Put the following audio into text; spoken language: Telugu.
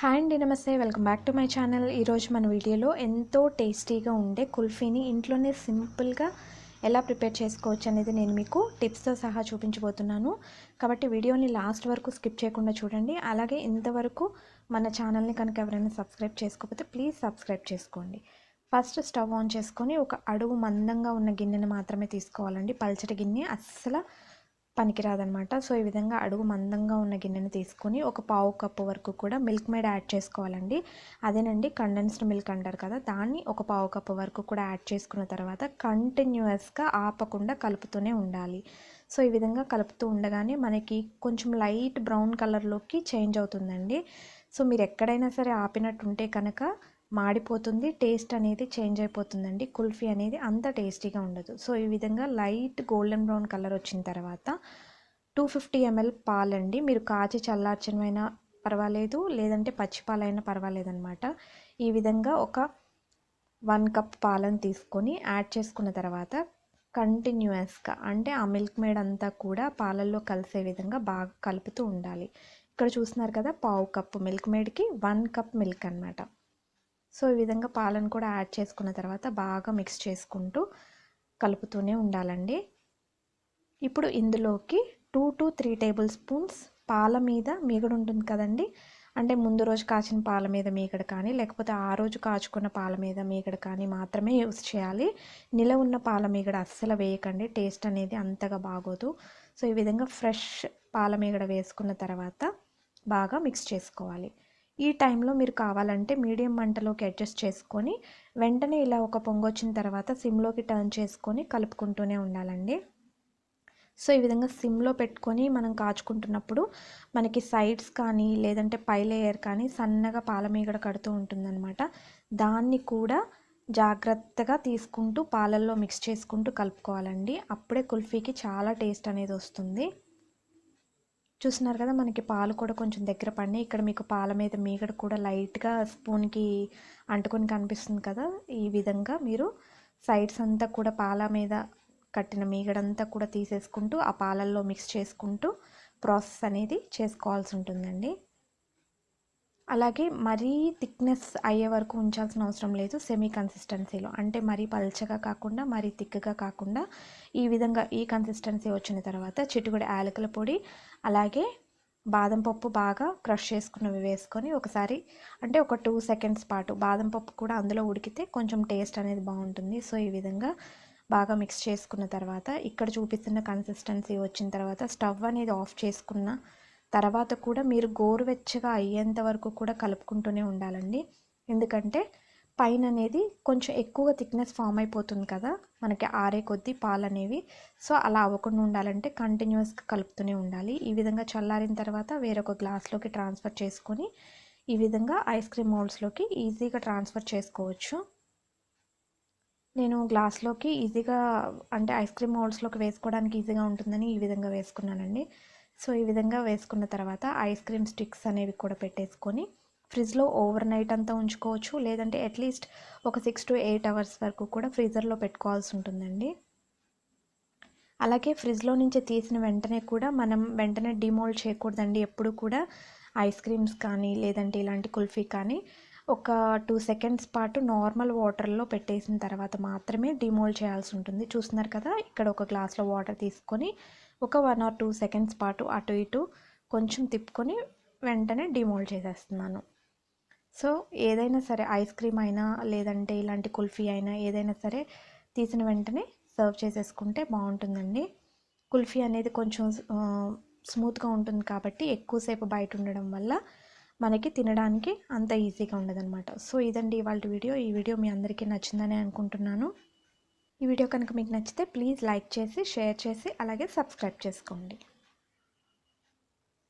హాయ్ అండి నమస్తే. Welcome back to my channel. ఈరోజు మన వీడియోలో ఎంతో టేస్టీగా ఉండే కుల్ఫీని ఇంట్లోనే సింపుల్గా ఎలా ప్రిపేర్ చేసుకోవచ్చు అనేది నేను మీకు టిప్స్తో సహా చూపించబోతున్నాను. కాబట్టి వీడియోని లాస్ట్ వరకు స్కిప్ చేయకుండా చూడండి. అలాగే ఇంతవరకు మన ఛానల్ని కనుక ఎవరైనా సబ్స్క్రైబ్ చేసుకోకపోతే ప్లీజ్ సబ్స్క్రైబ్ చేసుకోండి. ఫస్ట్ స్టవ్ ఆన్ చేసుకొని ఒక అడుగు మందంగా ఉన్న గిన్నెని మాత్రమే తీసుకోవాలండి. పల్చటి గిన్నె అస్సలు పనికిరాదనమాట సో ఈ విధంగా అడుగు మందంగా ఉన్న గిన్నెను తీసుకొని ఒక పావు కప్పు వరకు కూడా మిల్క్ మేడ్ యాడ్ చేసుకోవాలండి. అదేనండి కండెన్స్డ్ మిల్క్ అంటారు కదా దాన్ని ఒక పావు కప్పు వరకు కూడా యాడ్ చేసుకున్న తర్వాత కంటిన్యూస్గా ఆపకుండా కలుపుతూనే ఉండాలి. సో ఈ విధంగా కలుపుతూ ఉండగానే మనకి కొంచెం లైట్ బ్రౌన్ కలర్లోకి చేంజ్ అవుతుందండి. సో మీరు ఎక్కడైనా సరే ఆపినట్టుంటే కనుక మాడిపోతుంది టేస్ట్ అనేది చేంజ్ అయిపోతుందండి. కుల్ఫీ అనేది అంత టేస్టీగా ఉండదు. సో ఈ విధంగా లైట్ గోల్డెన్ బ్రౌన్ కలర్ వచ్చిన తర్వాత టూ ఫిఫ్టీ ఎంఎల్ పాలండి. మీరు కాచి చల్లార్చనమైనా పర్వాలేదు లేదంటే పచ్చి పాలైనా పర్వాలేదు అనమాట ఈ విధంగా ఒక వన్ కప్ పాలను తీసుకొని యాడ్ చేసుకున్న తర్వాత కంటిన్యూస్గా అంటే ఆ మిల్క్ మేడ్ అంతా కూడా పాలల్లో కలిసే విధంగా బాగా కలుపుతూ ఉండాలి. ఇక్కడ చూస్తున్నారు కదా పావు కప్పు మిల్క్ మేడ్కి వన్ కప్ మిల్క్ అనమాట సో ఈ విధంగా పాలను కూడా యాడ్ చేసుకున్న తర్వాత బాగా మిక్స్ చేసుకుంటూ కలుపుతూనే ఉండాలండి. ఇప్పుడు ఇందులోకి two to three tablespoons పాల మీద మీగడ ఉంటుంది కదండి. అంటే ముందు రోజు కాచిన పాల మీద మీగడ కానీ లేకపోతే ఆ రోజు కాచుకున్న పాల మీద మీగడ కానీ మాత్రమే యూస్ చేయాలి. నిల ఉన్న పాల మీగడ అస్సలు వేయకండి. టేస్ట్ అనేది అంతగా బాగోదు. సో ఈ విధంగా ఫ్రెష్ పాల మీగడ వేసుకున్న తర్వాత బాగా మిక్స్ చేసుకోవాలి. ఈ టైంలో మీరు కావాలంటే మీడియం మంటలోకి అడ్జస్ట్ చేసుకొని వెంటనే ఇలా ఒక పొంగొచ్చిన తర్వాత సిమ్లోకి టర్న్ చేసుకొని కలుపుకుంటూనే ఉండాలండి. సో ఈ విధంగా సిమ్లో పెట్టుకొని మనం కాచుకుంటున్నప్పుడు మనకి సైడ్స్ కానీ లేదంటే పై లేయర్ కానీ సన్నగా పాలమీగడ కడుతూ ఉంటుందన్నమాట. దాన్ని కూడా జాగ్రత్తగా తీసుకుంటూ పాలల్లో మిక్స్ చేసుకుంటూ కలుపుకోవాలండి. అప్పుడే కుల్ఫీకి చాలా టేస్ట్ అనేది వస్తుంది. చూస్తున్నారు కదా మనకి పాలు కూడా కొంచెం దగ్గర పడినాయి. ఇక్కడ మీకు పాల మీద మీగడ కూడా లైట్గా స్పూన్కి అంటుకొని కనిపిస్తుంది కదా ఈ విధంగా మీరు సైడ్స్ అంతా కూడా పాల మీద కట్టిన మీగడంతా కూడా తీసేసుకుంటూ ఆ పాలల్లో మిక్స్ చేసుకుంటూ ప్రాసెస్ అనేది చేసుకోవాల్సి ఉంటుందండి. అలాగే మరీ థిక్నెస్ అయ్యే వరకు ఉంచాల్సిన అవసరం లేదు సెమీ కన్సిస్టెన్సీలో అంటే మరీ పల్చగా కాకుండా మరీ థిక్గా కాకుండా ఈ విధంగా ఈ కన్సిస్టెన్సీ వచ్చిన తర్వాత చిటుకుడు యాలకుల పొడి అలాగే బాదం పప్పు బాగా క్రష్ చేసుకున్నవి వేసుకొని ఒకసారి అంటే ఒక టూ సెకండ్స్ పాటు బాదం పప్పు కూడా అందులో ఉడికితే కొంచెం టేస్ట్ అనేది బాగుంటుంది. సో ఈ విధంగా బాగా మిక్స్ చేసుకున్న తర్వాత ఇక్కడ చూపిస్తున్న కన్సిస్టెన్సీ వచ్చిన తర్వాత స్టవ్ అనేది ఆఫ్ చేసుకున్న తర్వాత కూడా మీరు గోరువెచ్చగా అయ్యేంత వరకు కూడా కలుపుకుంటూనే ఉండాలండి. ఎందుకంటే పైన అనేది కొంచెం ఎక్కువగా థిక్నెస్ ఫామ్ అయిపోతుంది కదా మనకి ఆరే కొద్దీ పాలు అనేవి సో అలా అవ్వకుండా ఉండాలంటే కంటిన్యూస్గా కలుపుతూనే ఉండాలి. ఈ విధంగా చల్లారిన తర్వాత వేరొక గ్లాస్లోకి ట్రాన్స్ఫర్ చేసుకొని ఈ విధంగా ఐస్ క్రీమ్ మోల్డ్స్లోకి ఈజీగా ట్రాన్స్ఫర్ చేసుకోవచ్చు. నేను గ్లాస్లోకి ఈజీగా అంటే ఐస్ క్రీమ్ మోల్డ్స్లోకి వేసుకోవడానికి ఈజీగా ఉంటుందని ఈ విధంగా వేసుకున్నానండి. సో ఈ విధంగా వేసుకున్న తర్వాత ఐస్ క్రీమ్ స్టిక్స్ అనేవి కూడా పెట్టేసుకొని ఫ్రిడ్జ్లో ఓవర్ నైట్ అంతా ఉంచుకోవచ్చు. లేదంటే అట్లీస్ట్ ఒక సిక్స్ టు ఎయిట్ అవర్స్ వరకు కూడా ఫ్రీజర్లో పెట్టుకోవాల్సి ఉంటుందండి. అలాగే ఫ్రిడ్జ్లో నుంచి తీసిన వెంటనే కూడా మనం వెంటనే డిమోల్డ్ చేయకూడదండి. ఎప్పుడు కూడా ఐస్ క్రీమ్స్ కానీ లేదంటే ఇలాంటి కుల్ఫీ కానీ ఒక టూ సెకండ్స్ పాటు నార్మల్ వాటర్లో పెట్టేసిన తర్వాత మాత్రమే డిమోల్డ్ చేయాల్సి ఉంటుంది. చూస్తున్నారు కదా ఇక్కడ ఒక గ్లాస్లో వాటర్ తీసుకొని ఒక వన్ ఆర్ టూ సెకండ్స్ పాటు అటు ఇటు కొంచెం తిప్పుకొని వెంటనే డిమోల్డ్ చేసేస్తున్నాను. సో ఏదైనా సరే ఐస్ క్రీమ్ అయినా లేదంటే ఇలాంటి కుల్ఫీ అయినా ఏదైనా సరే తీసిన వెంటనే సర్వ్ చేసేసుకుంటే బాగుంటుందండి. కుల్ఫీ అనేది కొంచెం స్మూత్గా ఉంటుంది కాబట్టి ఎక్కువసేపు బయట ఉండడం వల్ల మనకి తినడానికి అంత ఈజీగా ఉండదన్నమాట. సో ఇదండి ఇవాళ వీడియో. ఈ వీడియో మీ అందరికీ నచ్చిందని అనుకుంటున్నాను. ఈ వీడియో కనుక మీకు నచ్చితే ప్లీజ్ లైక్ చేసి షేర్ చేసి అలాగే సబ్స్క్రైబ్ చేసుకోండి.